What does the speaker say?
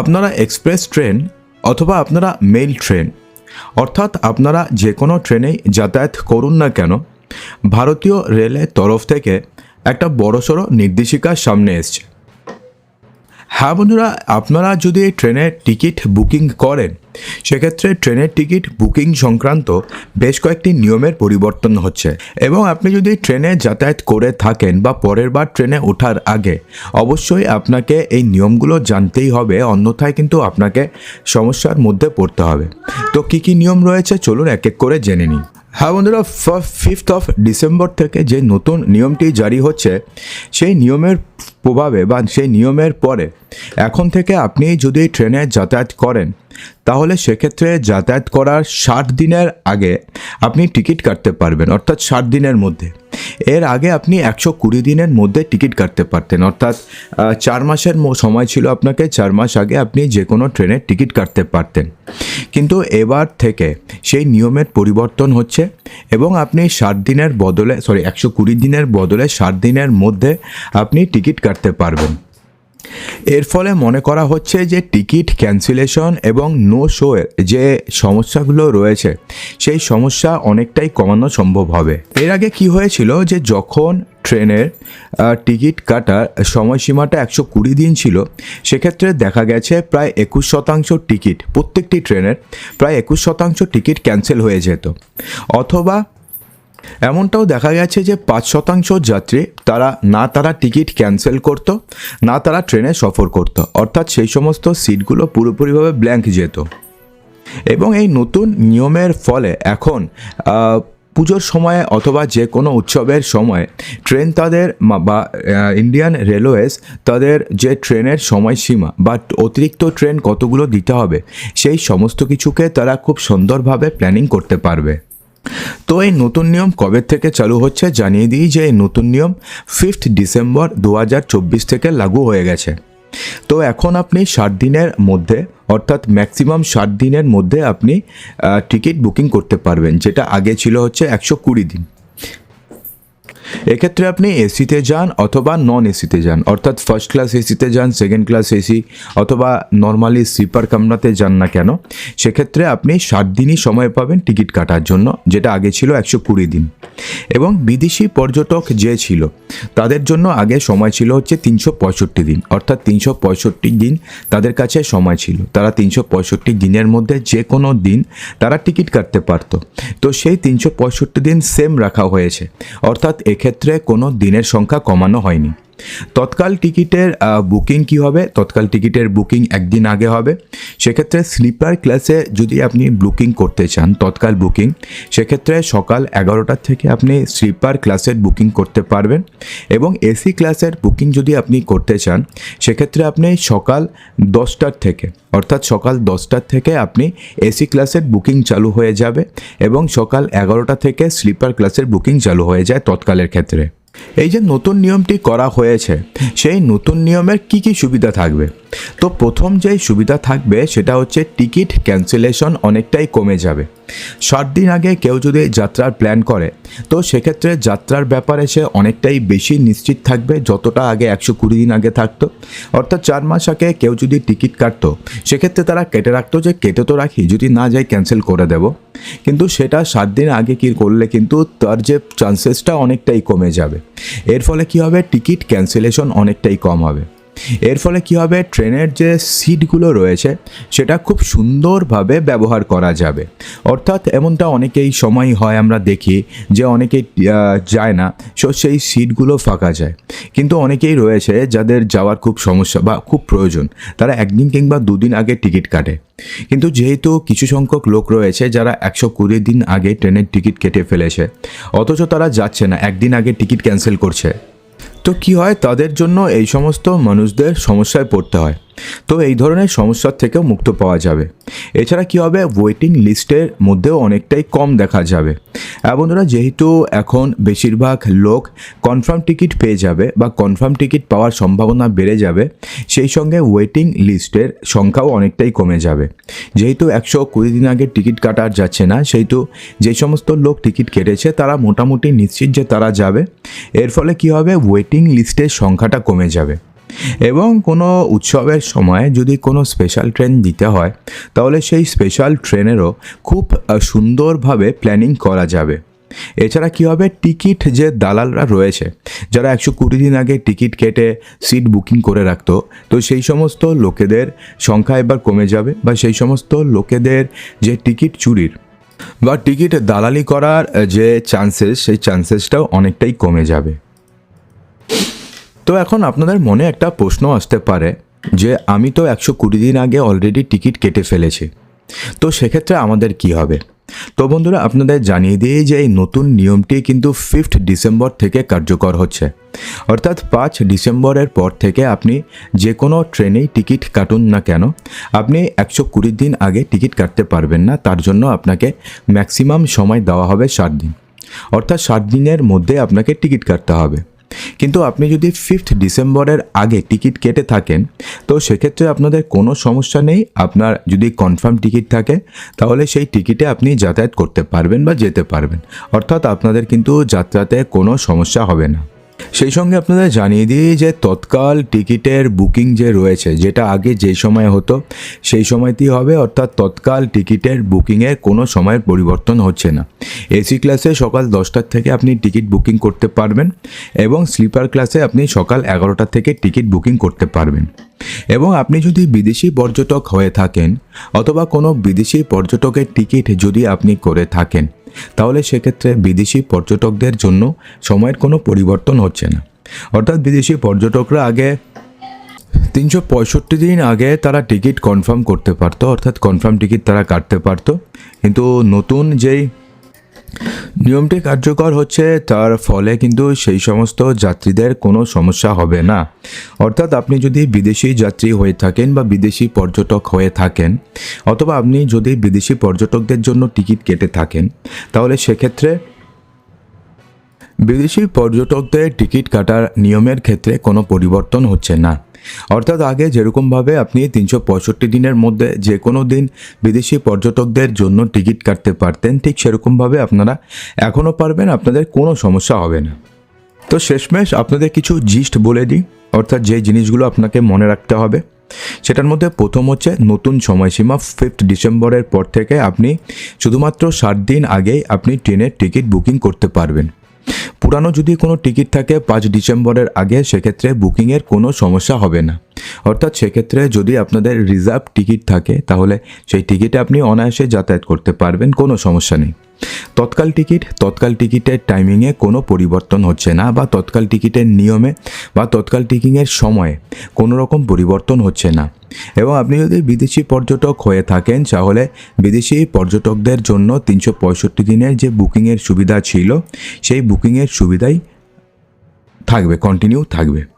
আপনারা express train অথবা আপনারা মেল ট্রেন, অর্থাৎ আপনারা যে কোনো ট্রেনেই যাতায়াত করুন না কেন, ভারতীয় রেলের তরফ থেকে একটা বড়সড় নির্দেশিকা সামনে এসছে। হ্যাঁ বন্ধুরা, আপনারা যদি ট্রেনের টিকিট বুকিং করেন, সেক্ষেত্রে ট্রেনের টিকিট বুকিং সংক্রান্ত বেশ কয়েকটি নিয়মের পরিবর্তন হচ্ছে। এবং আপনি যদি ট্রেনে যাতায়াত করে থাকেন বা পরের বার ট্রেনে ওঠার আগে, অবশ্যই আপনাকে এই নিয়মগুলো জানতেই হবে, অন্যথায় কিন্তু আপনাকে সমস্যার মধ্যে পড়তে হবে। তো কী কী নিয়ম রয়েছে? চলুন এক এক করে জেনে নিই। হ্যাঁ বন্ধুরা ফিফথ অফ ডিসেম্বর থেকে যে নতুন নিয়মটি জারি হচ্ছে, সেই নিয়মের প্রভাবে বা সেই নিয়মের পরে এখন থেকে আপনি যদি ট্রেনে যাতায়াত করেন, তাহলে সেক্ষেত্রে যাতায়াত করার ষাট দিনের আগে আপনি টিকিট কাটতে পারবেন, অর্থাৎ ষাট দিনের মধ্যে। এর আগে আপনি একশো কুড়ি দিনের মধ্যে টিকিট কাটতে পারতেন, অর্থাৎ চার মাসের সময় ছিল আপনাকে, চার মাস আগে আপনি যে কোনো ট্রেনের টিকিট কাটতে পারতেন। কিন্তু এবার থেকে সেই নিয়মের পরিবর্তন হচ্ছে এবং আপনি ষাট দিনের বদলে সরি একশো কুড়ি দিনের বদলে ষাট দিনের মধ্যে আপনি টিকিট কাটতে পারবেন। এর ফলে মনে করা হচ্ছে যে টিকিট ক্যান্সেলেশন এবং নো শোয়ের যে সমস্যাগুলো রয়েছে, সেই সমস্যা অনেকটাই কমানো সম্ভব হবে। এর আগে কি হয়েছিল যে যখন ট্রেনের টিকিট কাটার সময়সীমাটা একশো কুড়ি দিন ছিল, সেক্ষেত্রে দেখা গেছে প্রায় একুশ শতাংশ টিকিট, প্রত্যেকটি ট্রেনের প্রায় একুশ শতাংশ টিকিট ক্যান্সেল হয়ে যেত। অথবা এমনটাও দেখা গেছে যে পাঁচ শতাংশ যাত্রী তারা না তারা টিকিট ক্যান্সেল করতো, না তারা ট্রেনে সফর করত। অর্থাৎ সেই সমস্ত সিটগুলো পুরোপুরিভাবে ব্ল্যাঙ্ক যেত। এবং এই নতুন নিয়মের ফলে এখন পুজোর সময়ে অথবা যে কোনো উৎসবের সময় ট্রেন তাদের বা ইন্ডিয়ান রেলওয়েজ তাদের যে ট্রেনের সময়সীমা বা অতিরিক্ত ট্রেন কতগুলো দিতে হবে, সেই সমস্ত কিছুকে তারা খুব সুন্দরভাবে প্ল্যানিং করতে পারবে। তো এই নতুন নিয়ম কবে থেকে চালু হচ্ছে জানিয়ে দিই যে এই নতুন নিয়ম ফিফথ ডিসেম্বর দু হাজার চব্বিশ থেকে লাগু হয়ে গেছে। তো এখন আপনি ষাট দিনের মধ্যে, অর্থাৎ ম্যাক্সিমাম ষাট দিনের মধ্যে আপনি টিকিট বুকিং করতে পারবেন, যেটা আগে ছিল হচ্ছে একশো কুড়ি দিন। এক্ষেত্রে আপনি এসিতে যান অথবা নন এসিতে যান। অর্থাৎ ফার্স্ট ক্লাস এসিতে যান সেকেন্ড ক্লাস এসি অথবা নর্মালি স্লিপার কামরাতে যান না কেন, সেক্ষেত্রে আপনি ষাট দিনই সময় পাবেন টিকিট কাটার জন্য, যেটা আগে ছিল একশো কুড়ি দিন। এবং বিদেশি পর্যটক যে ছিল, তাদের জন্য আগে সময় ছিল হচ্ছে তিনশো পঁয়ষট্টি দিন। অর্থাৎ তিনশো পঁয়ষট্টি দিন তাদের কাছে সময় ছিল। তারা তিনশো পঁয়ষট্টি দিনের মধ্যে যে কোনো দিন তারা টিকিট কাটতে পারতো। তো সেই তিনশো পঁয়ষট্টি দিন সেম রাখা হয়েছে। অর্থাৎ এক্ষেত্রে কোনো দিনের সংখ্যা কমানো হয়নি। তৎকাল টিকিটের বুকিং কি হবে? তৎকাল টিকিটের বুকিং একদিন আগে হবে। সেক্ষেত্রে স্লিপার ক্লাসে যদি আপনি বুকিং করতে চান, তৎকাল বুকিং, সেক্ষেত্রে সকাল এগারোটার থেকে আপনি স্লিপার ক্লাসের বুকিং করতে পারবেন এবং এসি ক্লাসের বুকিং যদি আপনি করতে চান, সেক্ষেত্রে আপনি সকাল দশটার থেকে, অর্থাৎ সকাল দশটার থেকে আপনি এসি ক্লাসের বুকিং চালু হয়ে যাবে এবং সকাল এগারোটা থেকে স্লিপার ক্লাসের বুকিং চালু হয়ে যায় তৎকালের ক্ষেত্রে। এই যে নতুন নিয়মটি করা হয়েছে, সেই নতুন নিয়মের কি কি সুবিধা থাকবে? তো প্রথম যেই সুবিধা থাকবে, সেটা হচ্ছে টিকিট ক্যান্সেলেশন অনেকটাই কমে যাবে। ষাট দিন আগে কেউ যদি যাত্রার প্ল্যান করে, তো সেক্ষেত্রে যাত্রার ব্যাপারে সে অনেকটাই বেশি নিশ্চিত থাকবে যতটা আগে একশো কুড়ি দিন আগে থাকতো। অর্থাৎ চার মাস আগে কেউ যদি টিকিট কাটতো, সেক্ষেত্রে তারা কেটে রাখতো যে, কেটে তো রাখি, যদি না যাই ক্যান্সেল করে দেব। কিন্তু সেটা সাত দিন আগে কি করলে কিন্তু তার যে চান্সেসটা অনেকটাই কমে যাবে। এর ফলে কি হবে? টিকিট ক্যান্সেলেশন অনেকটাই কম হবে। এর ফলে কি হবে? ট্রেনের যে সিটগুলো রয়েছে, সেটা খুব সুন্দরভাবে ব্যবহার করা যাবে। অর্থাৎ এমনটা অনেকেই সময় হয় আমরা দেখি যে অনেকেই যায় না, সো সেই সিটগুলো ফাঁকা যায়। কিন্তু অনেকেই রয়েছে যাদের যাওয়ার খুব সমস্যা বা খুব প্রয়োজন। তারা একদিন কিংবা দুদিন আগে টিকিট কাটে। কিন্তু যেহেতু কিছু সংখ্যক লোক রয়েছে যারা একশো কুড়ি দিন আগে ট্রেনের টিকিট কেটে ফেলেছে, অথচ তারা যাচ্ছে না, একদিন আগে টিকিট ক্যান্সেল করছে। তো কি হয়? তাদের জন্য এই সমস্ত মানুষদের সমস্যায় পড়তে হয়। তো এই ধরনের সমস্যার থেকেও মুক্ত পাওয়া যাবে। এছাড়া কি হবে? ওয়েটিং লিস্টের মধ্যেও অনেকটাই কম দেখা যাবে। আর বন্ধুরা, যেহেতু এখন বেশিরভাগ লোক কনফার্ম টিকিট পেয়ে যাবে বা কনফার্ম টিকিট পাওয়ার সম্ভাবনা বেড়ে যাবে, সেই সঙ্গে ওয়েটিং লিস্টের সংখ্যাও অনেকটাই কমে যাবে। যেহেতু একশো কুড়ি দিন আগে টিকিট কাটা আর যাচ্ছে না, সেহেতু যে সমস্ত লোক টিকিট কেটেছে, তারা মোটামুটি নিশ্চিত যে তারা যাবে। এর ফলে কি হবে? ওয়েটিং লিস্টের সংখ্যাটা কমে যাবে। এবং কোনো উৎসবের সময় যদি কোনো স্পেশাল ট্রেন দিতে হয়, তাহলে সেই স্পেশাল ট্রেনেরও খুব সুন্দরভাবে প্ল্যানিং করা যাবে। এছাড়া কী হবে? টিকিট যে দালালরা রয়েছে, যারা একশো কুড়ি দিন আগে টিকিট কেটে সিট বুকিং করে রাখতো, তো সেই সমস্ত লোকেদের সংখ্যা এবার কমে যাবে বা সেই সমস্ত লোকেদের যে টিকিট চুরির বা টিকিট দালালি করার যে চান্সেস সেই চান্সেসটাও অনেকটাই কমে যাবে। তো এখন আপনাদের মনে একটা প্রশ্ন আসতে পারে যে আমি তো একশো কুড়ি দিন আগে অলরেডি টিকিট কেটে ফেলেছি। তো সেক্ষেত্রে আমাদের কি হবে? তো বন্ধুরা, আপনাদের জানিয়ে দিই যে এই নতুন নিয়মটি কিন্তু ফিফথ ডিসেম্বর থেকে কার্যকর হচ্ছে। অর্থাৎ পাঁচ ডিসেম্বরের পর থেকে আপনি যে কোনো ট্রেনেই টিকিট কাটুন না কেন, আপনি একশো কুড়ি দিন আগে টিকিট কাটতে পারবেন না, তার জন্য আপনাকে ম্যাক্সিমাম সময় দেওয়া হবে ষাট দিন। অর্থাৎ ষাট দিনের মধ্যে আপনাকে টিকিট কাটতে হবে। কিন্তু আপনি যদি ফিফথ ডিসেম্বরের আগে টিকিট কেটে থাকেন, তো সেক্ষেত্রে আপনাদের কোনো সমস্যা নেই। আপনার যদি কনফার্ম টিকিট থাকে, তাহলে সেই টিকিটে আপনি যাতায়াত করতে পারবেন বা যেতে পারবেন। অর্থাৎ আপনাদের কিন্তু যাত্রাতে কোনো সমস্যা হবে না। সেই সঙ্গে আপনাদের জানিয়ে দিই যে তৎকাল টিকিটের বুকিং যে রয়েছে, যেটা আগে যে সময় হতো, সেই সময়তেই হবে, অর্থাৎ তৎকাল টিকিটের বুকিংয়ের কোনো সময়ের পরিবর্তন হচ্ছে না। এসি ক্লাসে সকাল দশটার থেকে আপনি টিকিট বুকিং করতে পারবেন এবং স্লিপার ক্লাসে আপনি সকাল এগারোটা থেকে টিকিট বুকিং করতে পারবেন। এবং আপনি যদি বিদেশি পর্যটক হয়ে থাকেন, অথবা কোনো বিদেশি পর্যটকের টিকিট যদি আপনি করে থাকেন তাহলে সেক্ষেত্রে বিদেশি পর্যটকদের জন্য সময়ের কোনো পরিবর্তন হচ্ছে না। অর্থাৎ বিদেশি পর্যটকরা আগে তিনশো পঁয়ষট্টি দিন আগে তারা টিকিট কনফার্ম করতে পারতো, অর্থাৎ কনফার্ম টিকিট তারা কাটতে পারতো। কিন্তু নতুন যেই নিয়মটি কার্যকর হচ্ছে, তার ফলে কিন্তু সেই সমস্ত যাত্রীদের কোনো সমস্যা হবে না। অর্থাৎ আপনি যদি বিদেশি যাত্রী হয়ে থাকেন বা বিদেশি পর্যটক হয়ে থাকেন, অথবা আপনি যদি বিদেশি পর্যটকদের জন্য টিকিট কেটে থাকেন, তাহলে সেক্ষেত্রে বিদেশি পর্যটকদের টিকিট কাটার নিয়মের ক্ষেত্রে কোনো পরিবর্তন হচ্ছে না। অর্থাৎ আগে যেরকমভাবে আপনি তিনশো পঁয়ষট্টি দিনের মধ্যে যে কোনো দিন বিদেশি পর্যটকদের জন্য টিকিট কাটতে পারতেন, ঠিক সেরকমভাবে আপনারা এখনও পারবেন, আপনাদের কোনো সমস্যা হবে না। তো শেষমেশ আপনাদের কিছু জিস্ট বলে দিই, অর্থাৎ যে জিনিসগুলো আপনাকে মনে রাখতে হবে, সেটার মধ্যে প্রথম হচ্ছে নতুন সময়সীমা ফিফথ ডিসেম্বরের পর থেকে আপনি শুধুমাত্র ষাট দিন আগেই আপনি ট্রেনের টিকিট বুকিং করতে পারবেন। পুরানো যদি কোনো টিকিট থাকে পাঁচ ডিসেম্বরের আগে, সেক্ষেত্রে বুকিংয়ের কোনো সমস্যা হবে না। অর্থাৎ সেক্ষেত্রে যদি আপনাদের রিজার্ভ টিকিট থাকে, তাহলে সেই টিকিটে আপনি অনায়াসে যাতায়াত করতে পারবেন, কোনো সমস্যা নেই। তৎকাল টিকিট, তৎকাল টিকিটের টাইমিংয়ে কোনো পরিবর্তন হচ্ছে না বা তৎকাল টিকিটের নিয়মে বা তৎকাল টিকিংয়ের সময়ে কোনো রকম পরিবর্তন হচ্ছে না। এবং আপনি যদি বিদেশি পর্যটক হয়ে থাকেন, তাহলে বিদেশি পর্যটকদের জন্য তিনশো পঁয়ষট্টি দিনের যে বুকিংয়ের সুবিধা ছিল, সেই বুকিংয়ের সুবিধাই থাকবে কন্টিনিউ থাকবে।